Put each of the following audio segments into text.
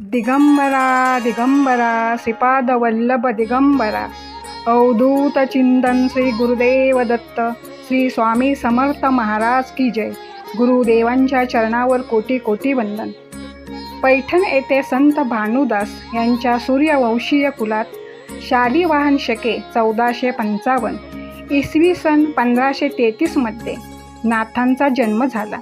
दिगंबरा दिगंबरा श्रीपाद वल्लभ दिगंबरा। अवधूत चिंतन श्री गुरुदेव दत्त श्री स्वामी समर्थ महाराज की जय। गुरुदेवांच्या चरणावर कोटी कोटी वंदन। पैठण येथे संत भानुदास यांच्या सूर्यवंशीय कुलात शालिवाहन शके चौदाशे पंचावन्न इसवी सन पंधराशे तेहतीसमध्ये नाथांचा जन्म झाला.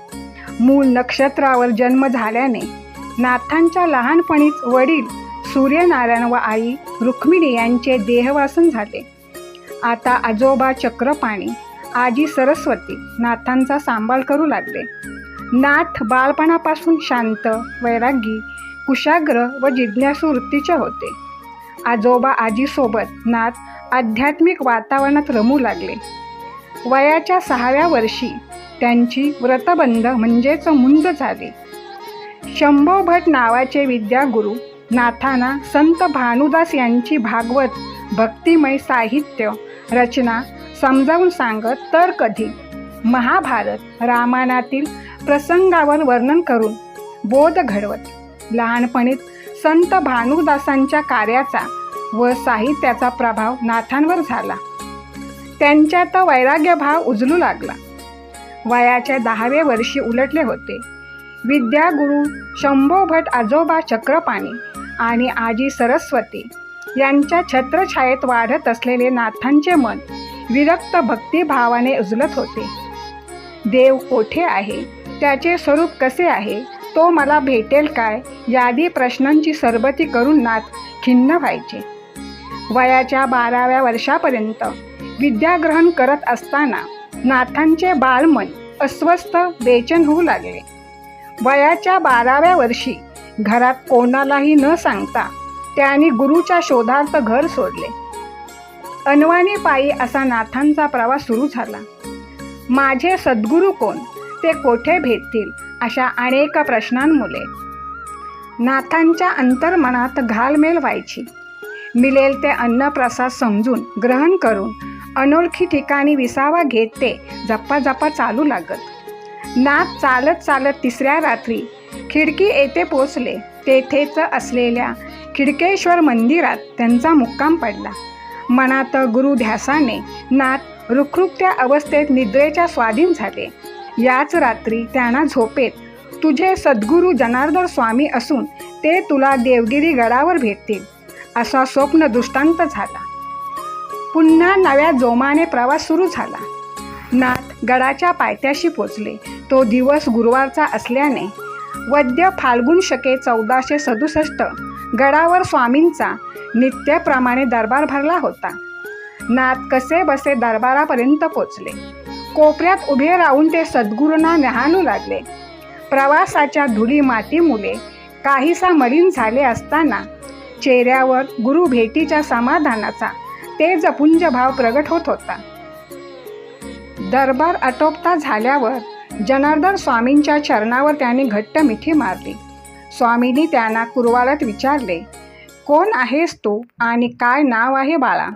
मूळ नक्षत्रावर जन्म झाल्याने नाथांच्या लहानपणीच वडील सूर्यनारायण व आई रुक्मिणी यांचे देहवासन झाले. आता आजोबा चक्रपाणी आजी सरस्वती नाथांचा सांभाळ करू लागले. नाथ बालपणापासून शांत वैरागी कुशाग्र व जिज्ञासू वृत्तीचे होते. आजोबा आजीसोबत नाथ आध्यात्मिक वातावरणात रमू लागले. वयाच्या सहाव्या वर्षी त्यांची व्रतबंध म्हणजेच मुंज झाली. शंभो भट नावाचे विद्यागुरू नाथांना संत भानुदास यांची भागवत भक्तिमय साहित्य रचना समजावून सांगत तर कधी महाभारत रामायणातील प्रसंगावर वर्णन करून बोध घडवत. लहानपणीत संत भानुदासांच्या कार्याचा व साहित्याचा प्रभाव नाथांवर झाला. त्यांच्यात वैराग्यभाव उजलू लागला. वयाच्या दहावे वर्षी उलटले होते. विद्यागुरू शंभो भट आजोबा चक्रपाणी आणि आजी सरस्वती यांच्या छत्रछायेत वाढत असलेले नाथांचे मन विरक्त भक्तिभावाने उजलत होते. देव कोठे आहे? त्याचे स्वरूप कसे आहे? तो मला भेटेल काय? यादी प्रश्नांची सरबती करून नाथ खिन्न व्हायचे. वयाच्या बाराव्या वर्षापर्यंत विद्याग्रहण करत असताना नाथांचे बालमन अस्वस्थ बेचन होऊ लागले. वयाच्या बाराव्या वर्षी घरात कोणालाही न सांगता त्यांनी गुरुच्या शोधार्थ घर सोडले. अनवाणी पायी असा नाथांचा प्रवास सुरू झाला. माझे सद्गुरू कोण? ते कोठे भेटतील? अशा अनेक प्रश्नांमुळे. नाथांच्या अंतर्मनात घालमेल व्हायची. मिळेल ते अन्नप्रसाद समजून ग्रहण करून अनोळखी ठिकाणी विसावा घेत ते जप्पा जप्पा चालू लागत. नाथ चालत चालत तिसऱ्या रात्री खिडकी येथे पोचले. तेथेच असलेल्या खिडकेश्वर मंदिरात त्यांचा मुक्काम पडला. मनात गुरुध्यासाने नाथ रुखरुखत्या अवस्थेत निद्रेच्या स्वाधीन झाले. याच रात्री त्यांना झोपेत तुझे सद्गुरू जनार्दन स्वामी असून ते तुला देवगिरी गडावर भेटतील असा स्वप्न दृष्टांत झाला. पुन्हा नव्या जोमाने प्रवास सुरू झाला. नाथ गडाच्या पायथ्याशी पोचले. तो दिवस गुरुवारचा असल्याने वद्य फाल्गुन शके चौदाशे सदुसष्ट गडावर स्वामींचा नित्याप्रमाणे दरबार भरला होता. नाथ कसे बसे दरबारापर्यंत पोचले? कोपऱ्यात उभे राहून ते सद्गुरूंना न्याहाणू लागले. प्रवासाच्या धुळी मातीमुळे काहीसा मलिन झाले असताना चेहऱ्यावर गुरु भेटीच्या समाधानाचा तेजपुंज भाव प्रगट होत होता. दरबार आटोपता झाल्यावर जनार्दन स्वामींच्या चरणावर त्याने घट्ट मिठी मारली. स्वामींनी त्यांना कुरवाळत विचारले कोण आहेस तू आणि काय नाव आहे बाळा?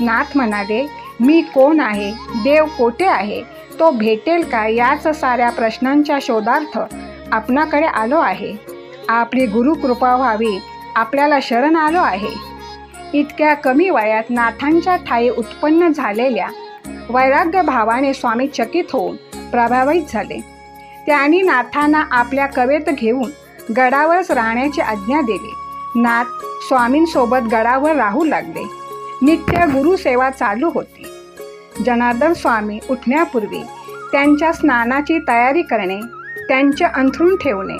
नाथ म्हणाले मी कोण आहे? देव कोठे आहे? तो भेटेल का याच साऱ्या प्रश्नांच्या शोधार्थ आपणाकडे आलो आहे. आपली गुरुकृपा व्हावी आपल्याला शरण आलो आहे. इतक्या कमी वयात नाथांच्या ठाई उत्पन्न झालेल्या वैराग्य भावाने स्वामी चकित होऊन प्रभावित झाले. त्यांनी नाथांना आपल्या कवेत घेऊन गडावरच राहण्याची आज्ञा दिली. नाथ स्वामींसोबत गडावर राहू लागले. नित्य गुरुसेवा चालू होती. जनार्दन स्वामी उठण्यापूर्वी त्यांच्या स्नानाची तयारी करणे त्यांचे अंथरूण ठेवणे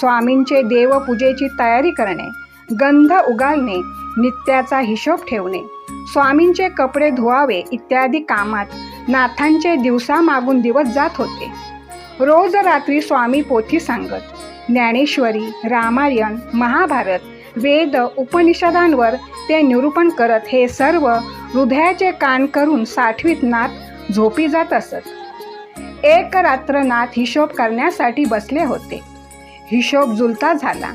स्वामींचे देवपूजेची तयारी करणे गंध उगाळणे नित्याचा हिशोब ठेवणे स्वामींचे कपडे धुवावे इत्यादी कामात नाथांचे दिवसामागून दिवस जात होते. रोज रात्री स्वामी पोथी सांगत ज्ञानेश्वरी रामायण महाभारत वेद उपनिषदांवर ते निरूपण करत हे सर्व हृदयाचे कान करून साठवीत नाथ झोपी जात असत. एक रात्र नाथ हिशोब करण्यासाठी बसले होते. हिशोब जुलता झाला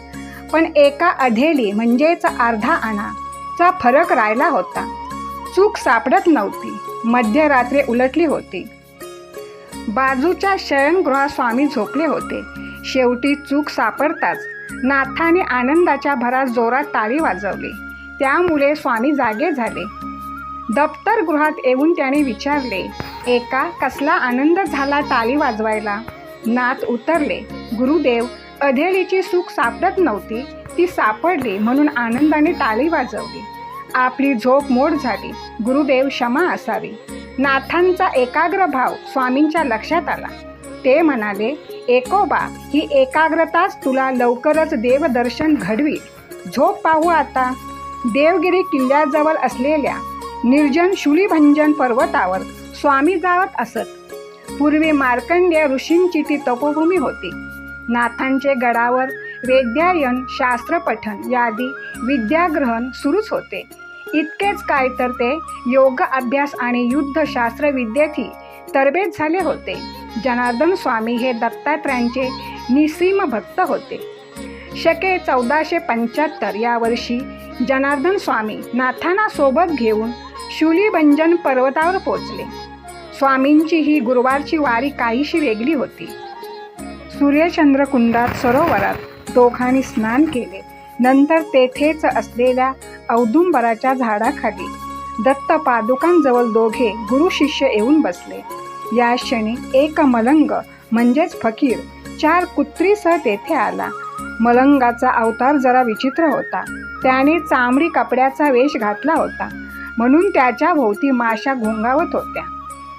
पण एका अधेली म्हणजेच अर्धा आणाचा फरक राहिला होता. चूक सापडत नव्हती. मध्यरात्री उलटली होती. बाजूच्या शयनगृहात स्वामी झोपले होते. शेवटी चूक सापडताच नाथाने आनंदाच्या भरात जोरात टाळी वाजवली. त्यामुळे स्वामी जागे झाले. दप्तर गृहात येऊन त्याने विचारले एका कसला आनंद झाला टाळी वाजवायला? नाथ उतरले गुरुदेव अधेलीची सुख सापडत नव्हती. ती सापडली म्हणून आनंदाने टाळी वाजवली. आपली झोप मोड झाली. गुरुदेव क्षमा असावी. नाथांचा एकाग्र भाव स्वामींच्या लक्षात आला. ते म्हणाले एकोबा ही एकाग्रताच तुला लवकरच देवदर्शन घडवी झोप पाहू आता. देवगिरी किल्ल्याजवळ असलेल्या निर्जन शुलीभंजन पर्वतावर स्वामी जावत असत. पूर्वी मार्कंडेय ऋषींची ती तपोभूमी होती. नाथांचे गडावर वेद्यायन शास्त्रपठन यादी विद्याग्रहण सुरूच होते. इतकेच काय तर ते योग अभ्यास आणि युद्धशास्त्र विद्यार्थी तरबेज झाले होते. जनार्दन स्वामी हे दत्तात्रयांचे निसीम भक्त होते. शके चौदाशे पंच्याहत्तर या वर्षी जनार्दन स्वामी नाथांना सोबत घेऊन शूलीभंजन पर्वतावर पोचले स्वामींची ही गुरुवारची वारी काहीशी वेगळी होती. सूर्यचंद्र कुंडात सरोवरात दोघांनी स्नान केले. नंतर तेथेच असलेल्या औदुंबराच्या झाडाखाली दत्त पादुकांजवळ दोघे गुरु शिष्य येऊन बसले. या क्षणी एक मलंग म्हणजेच फकीर चार कुत्रीसह तेथे आला. मलंगाचा अवतार जरा विचित्र होता. त्याने चामडी कपड्याचा वेश घातला होता. म्हणून त्याच्या भोवती माशा घोंगावत होत्या.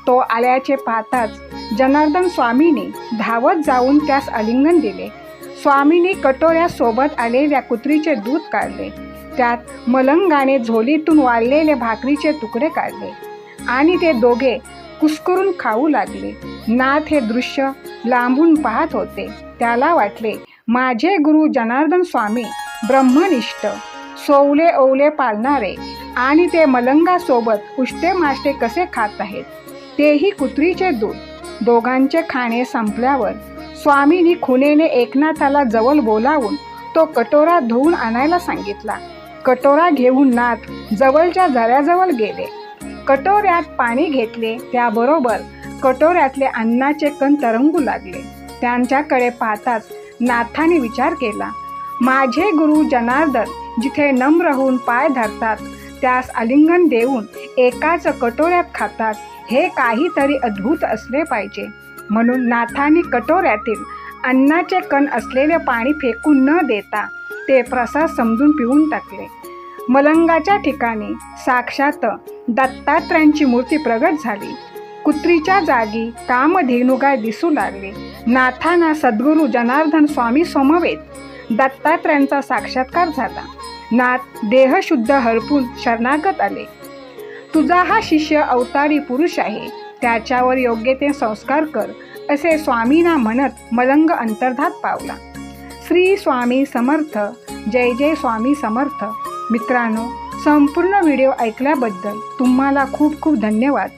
तो आल्याचे पाहताच जनार्दन स्वामींनी धावत जाऊन त्यास आलिंगन दिले. स्वामींनी कटोऱ्यासोबत आलेल्या कुत्रीचे दूध काढले. त्यात मलंगाने झोलीतून वाळलेले भाकरीचे तुकडे काढले आणि ते दोघे कुस्करून खाऊ लागले. नाथ हे दृश्य लांबून पाहत होते. त्याला वाटले माझे गुरु जनार्दन स्वामी ब्रह्मनिष्ठ सोवले ओवले पाळणारे आणि ते मलंगासोबत उष्टे माष्टे कसे खात आहेत? तेही कुत्रीचे दूध. दोघांचे खाणे संपल्यावर स्वामींनी खुनेने एकनाथाला जवळ बोलावून तो कटोरा धुवून आणायला सांगितला. कटोरा घेऊन नाथ जवळच्या झऱ्याजवळ गेले. कटोऱ्यात पाणी घेतले. त्याबरोबर कटोऱ्यातले अन्नाचे कण तरंगू लागले. त्यांच्याकडे पाहताच नाथाने विचार केला माझे गुरु जनार्दन जिथे नम्र होऊन पाय धरतात त्यास आलिंगन देऊन एकाच कटोऱ्यात खातात. हे काहीतरी अद्भुत असले पाहिजे. म्हणून नाथाने कटोऱ्यातील अन्नाचे कण असलेले पाणी फेकून न देता ते प्रसाद समजून पिऊन टाकले. मलंगाच्या ठिकाणी साक्षात दत्तात्रयांची मूर्ती प्रगट झाली. कुत्रीच्या जागी कामधेनुगाय दिसू लागले. नाथांना सद्गुरू जनार्दन स्वामी समवेत दत्तात्रयांचा साक्षात्कार झाला. नाथ देहशुद्ध हरपून शरणागत आले. तुझा हा शिष्य अवतारी पुरुष आहे. त्याच्यावर योग्य ते संस्कार कर असे स्वामींना म्हणत मलंग अंतर्धात पावला. श्री स्वामी समर्थ जय जय स्वामी समर्थ. मित्रांनो संपूर्ण व्हिडिओ ऐकल्याबद्दल तुम्हाला खूप खूप धन्यवाद.